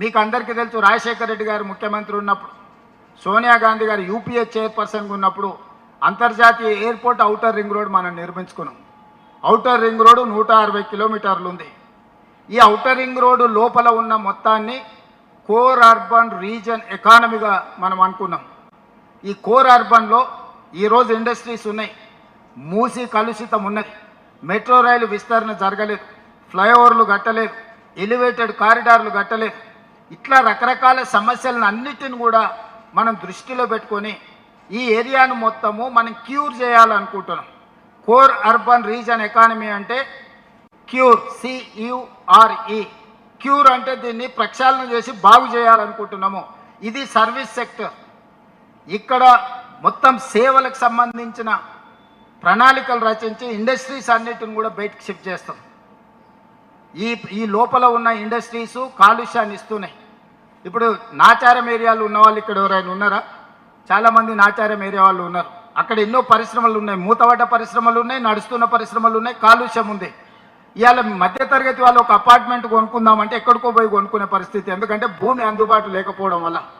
మీకు అందరికీ తెలుసు రాజశేఖర రెడ్డి గారు ముఖ్యమంత్రి ఉన్నప్పుడు సోనియా గాంధీ గారు యూపీఏ చైర్పర్సన్గా ఉన్నప్పుడు అంతర్జాతీయ ఎయిర్పోర్ట్ ఔటర్ రింగ్ రోడ్ మనం నిర్మించుకున్నాం. ఔటర్ రింగ్ రోడ్ నూట అరవై కిలోమీటర్లు ఉంది. ఈ ఔటర్ రింగ్ రోడ్డు లోపల ఉన్న మొత్తాన్ని కోర్ అర్బన్ రీజన్ ఎకానమీగా మనం అనుకున్నాం. ఈ కోర్ అర్బన్లో ఈరోజు ఇండస్ట్రీస్ ఉన్నాయి. మూసి కలుషితం ఉన్నది. మెట్రో రైలు విస్తరణ జరగలేదు. ఫ్లైఓవర్లు కట్టలేదు. ఎలివేటెడ్ కారిడార్లు కట్టలేదు. ఇట్లా రకరకాల సమస్యలను అన్నిటిని కూడా మనం దృష్టిలో పెట్టుకొని ఈ ఏరియాను మొత్తము మనం క్యూర్ చేయాలనుకుంటున్నాం. కోర్ అర్బన్ రీజన్ ఎకానమీ అంటే cure C U R E cure అంటే దీన్ని ప్రక్షాళన చేసి బాగు చేయాలనుకుంటున్నాము. ఇది సర్వీస్ సెక్టర్. ఇక్కడ మొత్తం సేవలకు సంబంధించిన ప్రణాళికలు రచించి ఇండస్ట్రీస్ అన్నిటిని కూడా బయటకు షిఫ్ట్ చేస్తాం. ఈ ఈ లోపల ఉన్న ఇండస్ట్రీస్ కాలుష్యాన్ని ఇస్తున్నాయి. ఇప్పుడు నాచారం ఏరియాలు ఉన్న వాళ్ళు ఇక్కడ ఎవరైనా ఉన్నారా? చాలామంది నాచారం ఏరియా వాళ్ళు ఉన్నారు. అక్కడ ఎన్నో పరిశ్రమలు ఉన్నాయి. మూతపడ్డ పరిశ్రమలు ఉన్నాయి నడుస్తున్న పరిశ్రమలు ఉన్నాయి కాలుష్యం ఉంది. ఇవాళ మధ్యతరగతి వాళ్ళు ఒక అపార్ట్మెంట్ కొనుక్కుందామంటే ఎక్కడికో పోయి కొనుక్కునే పరిస్థితి. ఎందుకంటే భూమి అందుబాటు లేకపోవడం వల్ల.